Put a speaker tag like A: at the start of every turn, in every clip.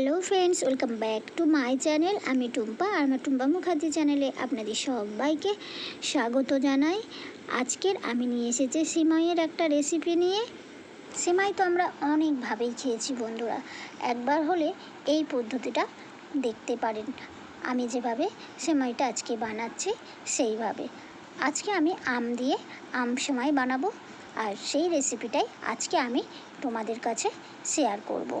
A: Hello friends welcome back to my channel আমি টুম্পা আর আমার টুম্পা মুখার্জি চ্যানেলে আপনাদের সবাইকে স্বাগত জানাই। আজকের আমি নিয়ে এসেছি সিমাইয়ের একটা রেসিপি নিয়ে। সিমাই তো আমরা অনেকভাবেই খেয়েছি বন্ধুরা। একবার হলে এই পদ্ধতিটা দেখতে পারেন। আমি যেভাবে সেমাইটা আজকে বানাচ্ছি সেইভাবে। আজকে আমি আম দিয়ে আম সেমাই বানাবো। আর সেই রেসিপিটাই আজকে আমি তোমাদের কাছে শেয়ার করব।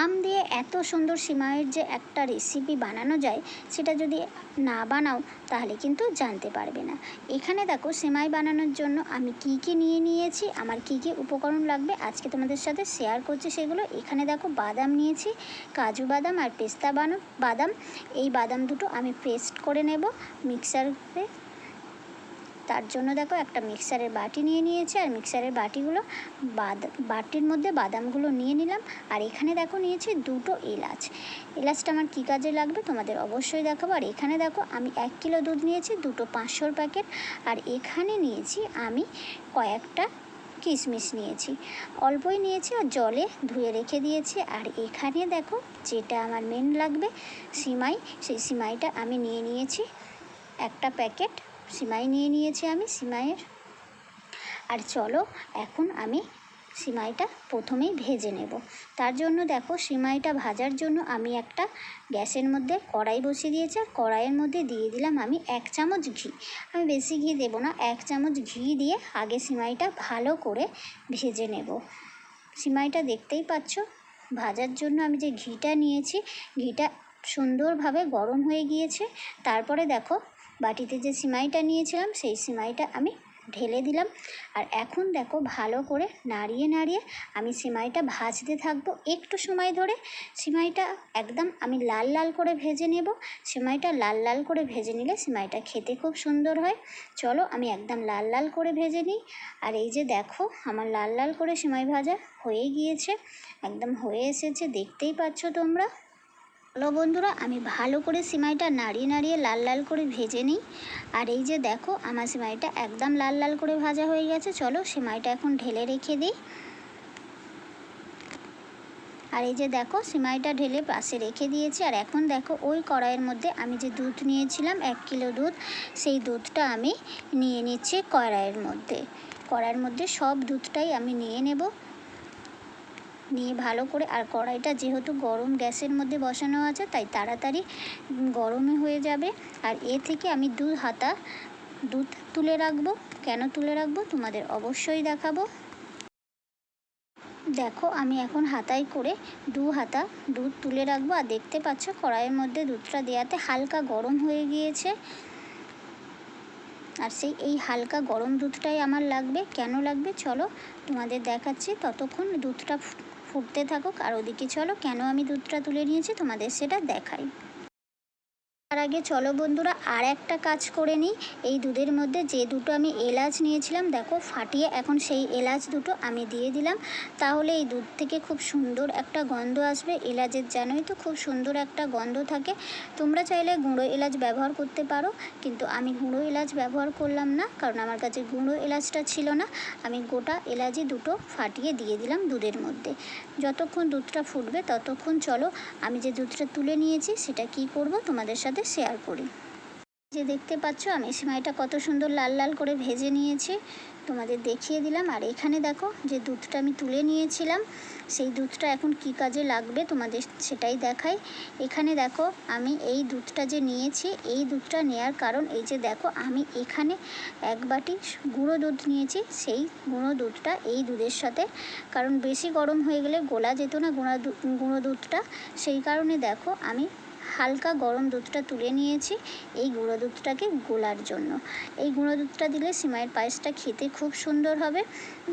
A: আম দিয়ে এত সুন্দর সিমাইয়ের যে একটা রেসিপি বানানো যায়, সেটা যদি না বানাও, তাহলে কিন্তু জানতে পারবে না। এখানে দেখো সিমাই বানানোর জন্য আমি কি কি নিয়ে নিয়েছি, আমার কি কি উপকরণ লাগবে, আজকে তোমাদের সাথে শেয়ার করছি সেগুলো। এখানে দেখো বাদাম নিয়েছি, কাজু বাদাম আর পেস্তা বানো, বাদাম। এই বাদাম দুটো আমি পেস্ট করে নেব মিক্সারে তার জন্য দেখো একটা মিক্সারের বাটি নিয়ে নিয়েছি, আর মিক্সারের বাটিগুলো বাদ, বাটির মধ্যে বাদামগুলো নিয়ে নিলাম, আর এখানে দেখো নিয়েছি দুটো এলাচ। এলাচটা আমার কী কাজে লাগবে তোমাদের অবশ্যই দেখাবো, আর এখানে দেখো আমি এক কিলো দুধ নিয়েছি, দুটো পাঁচশোর প্যাকেট, আর এখানে নিয়েছি আমি কয়েকটা কিশমিশ নিয়েছি। অল্পই নিয়েছি আর জলে ধুয়ে রেখে দিয়েছি, আর এখানে দেখো যেটা আমার মেন লাগবে, সিমাই, সেই সিমাইটা আমি নিয়ে নিয়েছি একটা প্যাকেট। সিমাই নিয়ে নিয়েছি আমি, সিমাইয়ের। আর চলো, এখন আমি সিমাইটা প্রথমেই ভেজে নেব। তার জন্য দেখো, সিমাইটা ভাজার জন্য আমি একটা গ্যাসের মধ্যে কড়াই বসিয়ে দিয়েছি। আর কড়াইয়ের মধ্যে দিয়ে দিলাম আমি এক চামচ ঘি। আমি বেশি ঘি দেবো না, এক চামচ ঘি দিয়ে আগে সিমাইটা ভালো করে ভেজে নেব। সিমাইটা দেখতেই পাচ্ছ, ভাজার জন্য আমি যে ঘিটা নিয়েছি, ঘিটা সুন্দরভাবে গরম হয়ে গিয়েছে। তারপরে দেখো বাটিতে যে সিমাইটা নিয়েছিলাম, সেই সিমাইটা আমি ঢেলে দিলাম। আর এখন দেখো ভালো করে নাড়িয়ে নাড়িয়ে আমি সিমাইটা ভাজতে থাকব। একটু সময় ধরে সিমাইটা একদম আমি লাল লাল করে ভেজে নেব। সিমাইটা লাল লাল করে ভেজে নিলে সিমাইটা খেতে খুব সুন্দর হয়। চলো আমি একদম লাল লাল করে ভেজে নিই। আর এই যে দেখো আমার লাল লাল করে সিমাই ভাজা হয়ে গিয়েছে, একদম হয়ে এসেছে, দেখতেই পাচ্ছ তোমরা। হ্যালো বন্ধুরা, আমি ভালো করে সিমাইটা নাড়িয়ে নাড়িয়ে লাল লাল করে ভেজে নিই। আর এই যে দেখো, আমার সিমাইটা একদম লাল লাল করে ভাজা হয়ে গেছে। চলো সিমাইটা এখন ঢেলে রেখে দিই। আর এই যে দেখো, সিমাইটা ঢেলে পাশে রেখে দিয়েছি। আর এখন দেখো, ওই কড়াইয়ের মধ্যে আমি যে দুধ নিয়েছিলাম, এক কিলো দুধ, সেই দুধটা আমি নিয়ে নিচ্ছি কড়াইয়ের মধ্যে। কড়াইয়ের মধ্যে সব দুধটাই আমি নিয়ে নেব। নিয়ে ভালো করে, আর কড়াইটা যেহেতু গরম গ্যাসের মধ্যে বসানো আছে, তাই তাড়াতাড়ি গরমে হয়ে যাবে। আর এ থেকে আমি দু হাতা দুধ তুলে রাখব। কেন তুলে রাখব? তোমাদের অবশ্যই দেখাবো। দেখো, আমি এখন হাতায় করে দু হাতা দুধ তুলে রাখব। আর দেখতে পাচ্ছ, কড়াইয়ের মধ্যে দুধটা দেওয়াতে হালকা গরম হয়ে গিয়েছে। আর সেই, এই হালকা গরম দুধটাই আমার লাগবে। কেন লাগবে? চলো তোমাদের দেখাচ্ছি। ততক্ষণ দুধটা ফুটতে থাকুক আর ওদিকে চলো কেন আমি দুধটা তুলে নিয়েছি তোমাদের সেটা দেখাই। তার আগে চলো বন্ধুরা, আর একটা কাজ করে নিই। এই দুধের মধ্যে যে দুটো আমি এলাচ নিয়েছিলাম, দেখো ফাটিয়ে এখন সেই এলাচ দুটো আমি দিয়ে দিলাম। তাহলে এই দুধ থেকে খুব সুন্দর একটা গন্ধ আসবে। এলাচের জানোই তো খুব সুন্দর একটা গন্ধ থাকে। তোমরা চাইলে গুঁড়ো এলাচ ব্যবহার করতে পারো, কিন্তু আমি গুঁড়ো এলাচ ব্যবহার করলাম না, কারণ আমার কাছে গুঁড়ো এলাচটা ছিল না। আমি গোটা এলাচি দুটো ফাটিয়ে দিয়ে দিলাম দুধের মধ্যে। যতক্ষণ দুধটা ফুটবে ততক্ষণ চলো, আমি যে দুধটা তুলে নিয়েছি সেটা কি করব তোমাদের সাথে শেয়ার করি। যে দেখতে পাচ্ছ, আমি সিমাইটা কত সুন্দর লাল লাল করে ভেজে নিয়েছি। তোমাদের দেখিয়ে দিলাম। আর এখানে দেখো, যে দুধটা আমি তুলে নিয়েছিলাম, সেই দুধটা এখন কি কাজে লাগবে তোমাদের সেটাই দেখাই। এখানে দেখো, আমি এই দুধটা যে নিয়েছি, এই দুধটা নেয়ার কারণ এই যে দেখো, আমি এখানে এক বাটি গুঁড়ো দুধ নিয়েছি, সেই গুঁড়ো দুধটা এই দুধের সাথে। কারণ বেশি গরম হয়ে গেলে গোলা যেত না গুঁড়া গুঁড়ো দুধটা। সেই কারণে দেখো, আমি হালকা গরম দুধটা তুলে নিয়েছি এই গুঁড়ো দুধটাকে গোলার জন্য। এই গুঁড়ো দুধটা দিলে সিমাইয়ের পায়েসটা খেতে খুব সুন্দর হবে।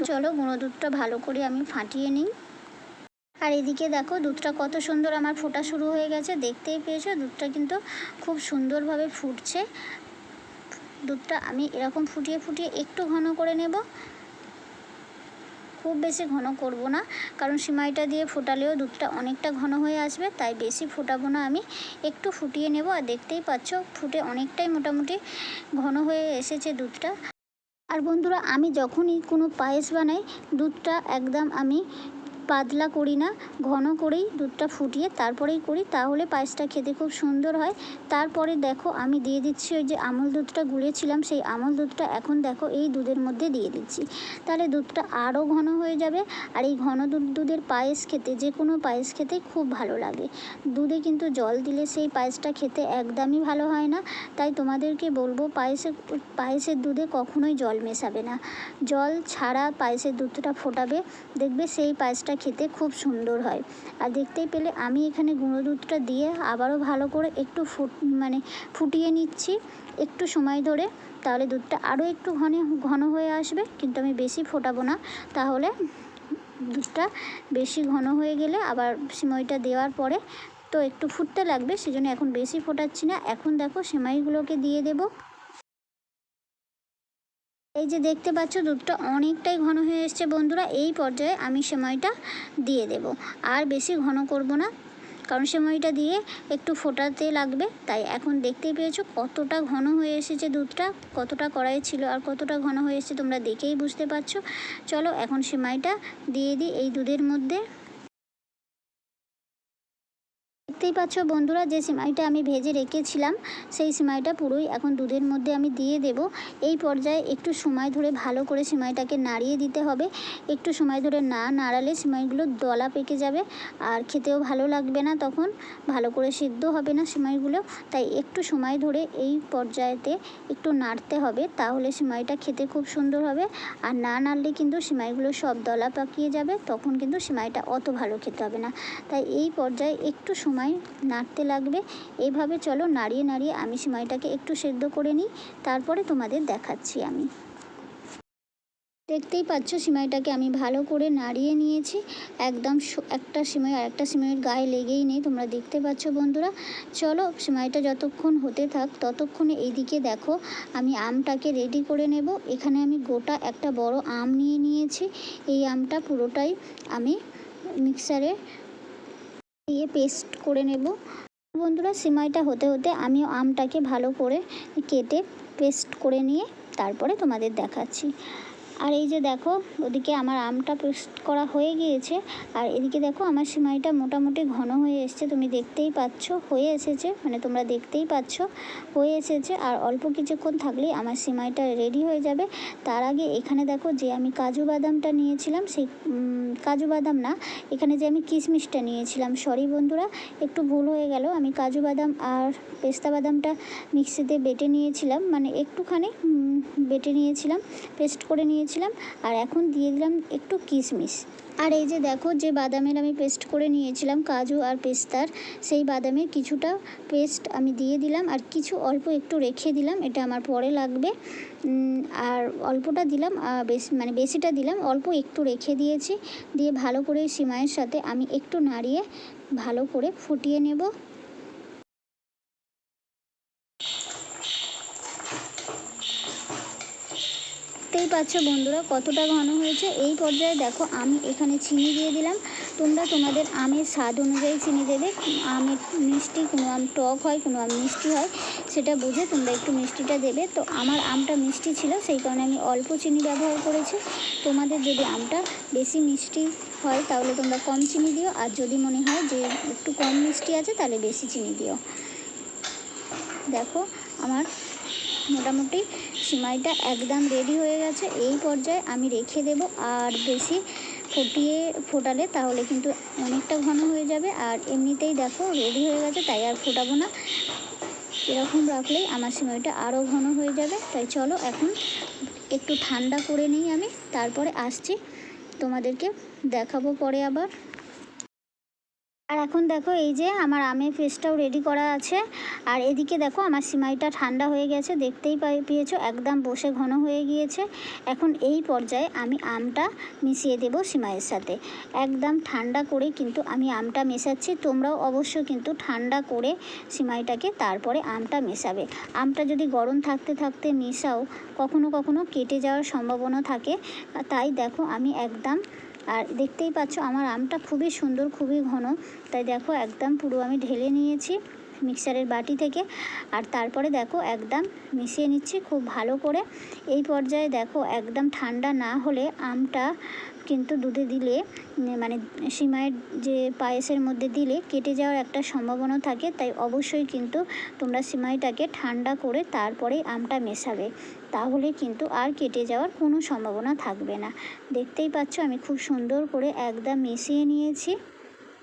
A: চলো গুঁড়ো দুধটা ভালো করে আমি ফাটিয়ে নিই। আর এদিকে দেখো দুধটা কত সুন্দর আমার ফোটা শুরু হয়ে গেছে, দেখতেই পেয়েছ? দুধটা কিন্তু খুব সুন্দরভাবে ফুটছে। দুধটা আমি এরকম ফুটিয়ে ফুটিয়ে একটু ঘন করে নেব। খুব বেশি ঘন করব না, কারণ সিমাইটা দিয়ে ফোটালেও দুধটা অনেকটা ঘন হয়ে আসবে, তাই বেশি ফোটাবো না আমি। একটু ফুটিয়ে নেব, আর দেখতেই পাচ্ছ ফুটে অনেকটাই মোটামুটি ঘন হয়ে এসেছে দুধটা। আর বন্ধুরা, আমি যখনই কোনো পায়েস বানাই, দুধটা একদম আমি পাতলা করি না, ঘন করেই দুধটা ফুটিয়ে তারপরেই করি, তাহলে পায়েসটা খেতে খুব সুন্দর হয়। তারপরে দেখো আমি দিয়ে দিচ্ছি ওই যে আমল দুধটা গুলেছিলাম, সেই আমল দুধটা এখন দেখো এই দুধের মধ্যে দিয়ে দিচ্ছি। তাহলে দুধটা আরও ঘন হয়ে যাবে আর এই ঘন দুধ, দুধের পায়েস খেতে, যে কোনো পায়েস খেতে খুব ভালো লাগে। দুধে কিন্তু জল দিলে সেই পায়েসটা খেতে একদমই ভালো হয় না। তাই তোমাদেরকে বলব পায়েসের পায়েসের দুধে কখনোই জল মেশাবে না। জল ছাড়া পায়েসের দুধটা ফোটাবে, দেখবে সেই পায়েসটা খেতে খুব সুন্দর হয়। আর দেখতেই পেলে আমি এখানে গুঁড়ো দুধটা দিয়ে আবারও ভালো করে একটু ফুট মানে ফুটিয়ে নিচ্ছি একটু সময় ধরে। তাহলে দুধটা আরও একটু ঘন ঘন হয়ে আসবে, কিন্তু আমি বেশি ফোটাবো না। তাহলে দুধটা বেশি ঘন হয়ে গেলে আবার সিমইটা দেওয়ার পরে তো একটু ফুটতে লাগবে, সেজন্য এখন বেশি ফোটাচ্ছি না। এখন দেখো সেমাইগুলোকে দিয়ে দেবো। এই যে দেখতে পাচ্ছ, দুধটা অনেকটাই ঘন হয়ে এসছে বন্ধুরা। এই পর্যায়ে আমি সেমাইটা দিয়ে দেব। আর বেশি ঘন করব না, কারণ সেমাইটা দিয়ে একটু ফোটাতে লাগবে। তাই এখন দেখতেই পেয়েছ কতটা ঘন হয়ে এসেছে দুধটা, কতটা কড়াই ছিল আর কতটা ঘন হয়ে এসেছে তোমরা দেখেই বুঝতে পারছ। চলো এখন সেমাইটা দিয়ে দিই এই দুধের মধ্যে। দেখতেই পাচ্ছ বন্ধুরা যে সিমাইটা আমি ভেজে রেখেছিলাম, সেই সিমাইটা পুরোই এখন দুধের মধ্যে আমি দিয়ে দেব। এই পর্যায়ে একটু সময় ধরে ভালো করে সিমাইটাকে নাড়িয়ে দিতে হবে। একটু সময় ধরে না নাড়ালে সিমাইগুলো দলা পেকে যাবে আর খেতেও ভালো লাগবে না তখন। ভালো করে সিদ্ধ হবে না সিমাইগুলো, তাই একটু সময় ধরে এই পর্যায়েতে একটু নাড়তে হবে, তাহলে সিমাইটা খেতে খুব সুন্দর হবে। আর না নাড়লে কিন্তু সিমাইগুলো সব দলা পাকিয়ে যাবে, তখন কিন্তু সিমাইটা অত ভালো খেতে হবে না। তাই এই পর্যায়ে একটু সময় নাড়তে লাগবে। এভাবে চলো নাড়িয়ে নাড়িয়ে আমি সিমাইটাকে একটু সেদ্ধ করে নিই, তারপরে তোমাদের দেখাচ্ছি আমি। দেখতেই পাচ্ছ সিমাইটাকে আমি ভালো করে নাড়িয়ে নিয়েছি। একদম একটা সিমাই আর একটা সিমাইয়ের গায়ে লেগেই নেই, তোমরা দেখতে পাচ্ছ বন্ধুরা। চলো সিমাইটা যতক্ষণ হতে থাক ততক্ষণে এইদিকে দেখো, আমি আমটাকে রেডি করে নেব। এখানে আমি গোটা একটা বড় আম নিয়ে নিয়েছি। এই আমটা পুরোটাই আমি মিক্সারে দিয়ে পেস্ট করে নেব। বন্ধুরা, সিমাইটা হতে হতে আমি আমটাকে ভালো করে কেটে পেস্ট করে নিয়ে তারপরে তোমাদের দেখাচ্ছি। আর এই যে দেখো, ওদিকে আমার আমটা পেস্ট করা হয়ে গিয়েছে। আর এদিকে দেখো, আমার সিমাইটা মোটামুটি ঘন হয়ে এসছে। তুমি দেখতেই পাচ্ছ, হয়ে এসেছে মানে তোমরা দেখতেই পাচ্ছ, হয়ে এসেছে। আর অল্প কিছুক্ষণ থাকলেই আমার সিমাইটা রেডি হয়ে যাবে। তার আগে এখানে দেখো, যে আমি কাজু বাদামটা নিয়েছিলাম, সেই কাজু বাদাম না, এখানে যে আমি কিশমিশটা নিয়েছিলাম। সরি বন্ধুরা, একটু ভুল হয়ে গেল। আমি কাজু বাদাম আর পেস্তা বাদামটা মিক্সিতে বেটে নিয়েছিলাম। মানে একটুখানি বেটে নিয়েছিলাম, পেস্ট করে নিয়েছিলাম। আর এখন দিয়ে দিলাম একটু কিশমিশ আর এই যে দেখো যে বাদামের আমি পেস্ট করে নিয়েছিলাম, কাজু আর পেস্তার, সেই বাদামের কিছুটা পেস্ট আমি দিয়ে দিলাম আর কিছু অল্প একটু রেখে দিলাম, এটা আমার পরে লাগবে। আর অল্পটা দিলাম বেশি মানে বেশিটা দিলাম, অল্প একটু রেখে দিয়েছি, দিয়ে ভালো করে সিমাইয়ের সাথে আমি একটু নাড়িয়ে ভালো করে ফুটিয়ে নেব। পাচ্ছ বন্ধুরা, কতটা ঘন হয়েছে? এই পর্যায়ে দেখো, আমি এখানে চিনি দিয়ে দিলাম। তোমরা তোমাদের আমের স্বাদ অনুযায়ী চিনি দেবে। আমের মিষ্টি, কোনো আম টক হয়, কোনো আম মিষ্টি হয়, সেটা বুঝে তোমরা একটু মিষ্টিটা দেবে। তো আমার আমটা মিষ্টি ছিল, সেই কারণে আমি অল্প চিনি ব্যবহার করেছি। তোমাদের যদি আমটা বেশি মিষ্টি হয়, তাহলে তোমরা কম চিনি দিও। আর যদি মনে হয় যে একটু কম মিষ্টি আছে, তাহলে বেশি চিনি দিও। দেখো, আমার মোটামুটি সিমাইটা একদম রেডি হয়ে গেছে। এই পর্যায়ে আমি রেখে দেব আর বেশি ফুটিয়ে ফোটালে তাহলে কিন্তু অনেকটা ঘন হয়ে যাবে। আর এমনিতেই দেখো রেডি হয়ে গেছে, তাই আর ফোটাবো না। এরকম রাখলেই আমার সিমাইটা আরও ঘন হয়ে যাবে। তাই চলো এখন একটু ঠান্ডা করে নিই আমি, তারপরে আসছি। তোমাদেরকে দেখাবো পরে আবার। আর এখন দেখো এই যে আমার আমের পেস্টটাও রেডি করা আছে। আর এদিকে দেখো আমার সিমাইটা ঠান্ডা হয়ে গেছে, দেখতেই পাই- পেয়েছ? একদম বসে ঘন হয়ে গিয়েছে। এখন এই পর্যায়ে আমি আমটা মিশিয়ে দেব সিমাইয়ের সাথে। একদম ঠান্ডা করে কিন্তু আমি আমটা মেশাচ্ছি, তোমরাও অবশ্য কিন্তু ঠান্ডা করে সিমাইটাকে তারপরে আমটা মেশাবে। আমটা যদি গরম থাকতে থাকতে মেশাও, কখনো কখনো কেটে যাওয়ার সম্ভাবনা থাকে। তাই দেখো আমি একদম আর দেখতেই পাচ্ছ আমার আমটা খুবই সুন্দর, খুবই ঘন। তাই দেখো একদম পুরো আমি ঢেলে নিয়েছি মিক্সারের বাটি থেকে। আর তারপরে দেখো একদম মিশিয়ে নিচ্ছি খুব ভালো করে। এই পর্যায়ে দেখো একদম ঠান্ডা না হলে আমটা কিন্তু দুধে দিলে মানে সিমাইয়ের যে পায়েসের মধ্যে দিলে কেটে যাওয়ার একটা সম্ভাবনা থাকে। তাই অবশ্যই কিন্তু তোমরা সিমাইটাকে ঠান্ডা করে তারপরেই আমটা মেশাবে। তাহলে কিন্তু আর কেটে যাওয়ার কোনো সম্ভাবনা থাকবে না। দেখতেই পাচ্ছ আমি খুব সুন্দর করে একদম মিশিয়ে নিয়েছি।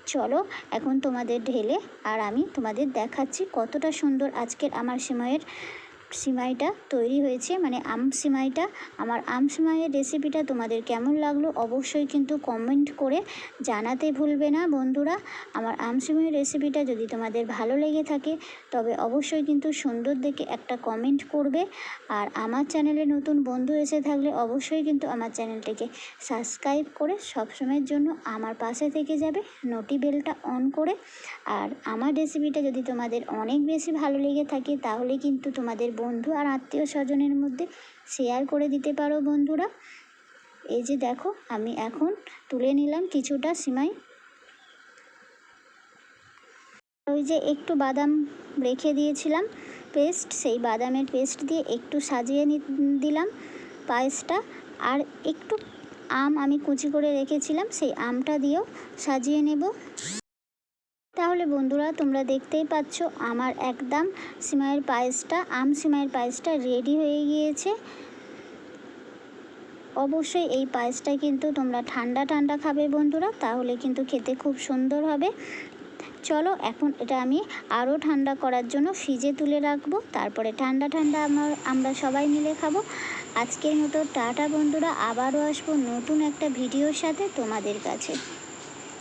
A: চলো এখন তোমাদের ঢেলে আর আমি তোমাদের দেখাচ্ছি কতটা সুন্দর আজকের আমার সিমাইয়ের সিমাইটা তৈরি হয়েছে মানে আম সিমাইটা। আমার আম সিমাইয়ের রেসিপিটা তোমাদের কেমন লাগল অবশ্যই কিন্তু কমেন্ট করে জানাতে ভুলবে না বন্ধুরা। আমার আম সিমাইয়ের রেসিপিটা যদি তোমাদের ভালো লেগে থাকে, তবে অবশ্যই কিন্তু সুন্দর দেখে একটা কমেন্ট করবে। আর আমার চ্যানেলে নতুন বন্ধু এসে থাকলে অবশ্যই কিন্তু আমার চ্যানেলটিকে সাবস্ক্রাইব করে সবসময়ের জন্য আমার পাশে থেকে যাবে নোটি বেলটা অন করে। আর আমার রেসিপিটা যদি তোমাদের অনেক বেশি ভালো লেগে থাকে, তাহলে কিন্তু তোমাদের বন্ধু আর আত্মীয় স্বজনের মধ্যে শেয়ার করে দিতে পারো বন্ধুরা। এই যে দেখো, আমি এখন তুলে নিলাম কিছুটা সিমাই। ওই যে একটু বাদাম রেখে দিয়েছিলাম পেস্ট সেই বাদামের পেস্ট দিয়ে একটু সাজিয়ে দিলাম পায়েসটা। আর একটু আম আমি কুচি করে রেখেছিলাম, সেই আমটা দিয়েও সাজিয়ে নেব। তাহলে বন্ধুরা তোমরা দেখতেই পাচ্ছ আমার একদম সিমাইয়ের পায়েসটা, আম সিমাইয়ের পায়েসটা রেডি হয়ে গিয়েছে। অবশ্যই এই পায়েসটা কিন্তু তোমরা ঠান্ডা ঠান্ডা খাবে বন্ধুরা, তাহলে কিন্তু খেতে খুব সুন্দর হবে। চলো এখন এটা আমি আরও ঠান্ডা করার জন্য ফ্রিজে তুলে রাখব, তারপরে ঠান্ডা ঠান্ডা আমার আমরা সবাই মিলে খাব। আজকের মতো টাটা বন্ধুরা, আবারও আসব নতুন একটা ভিডিওর সাথে তোমাদের কাছে।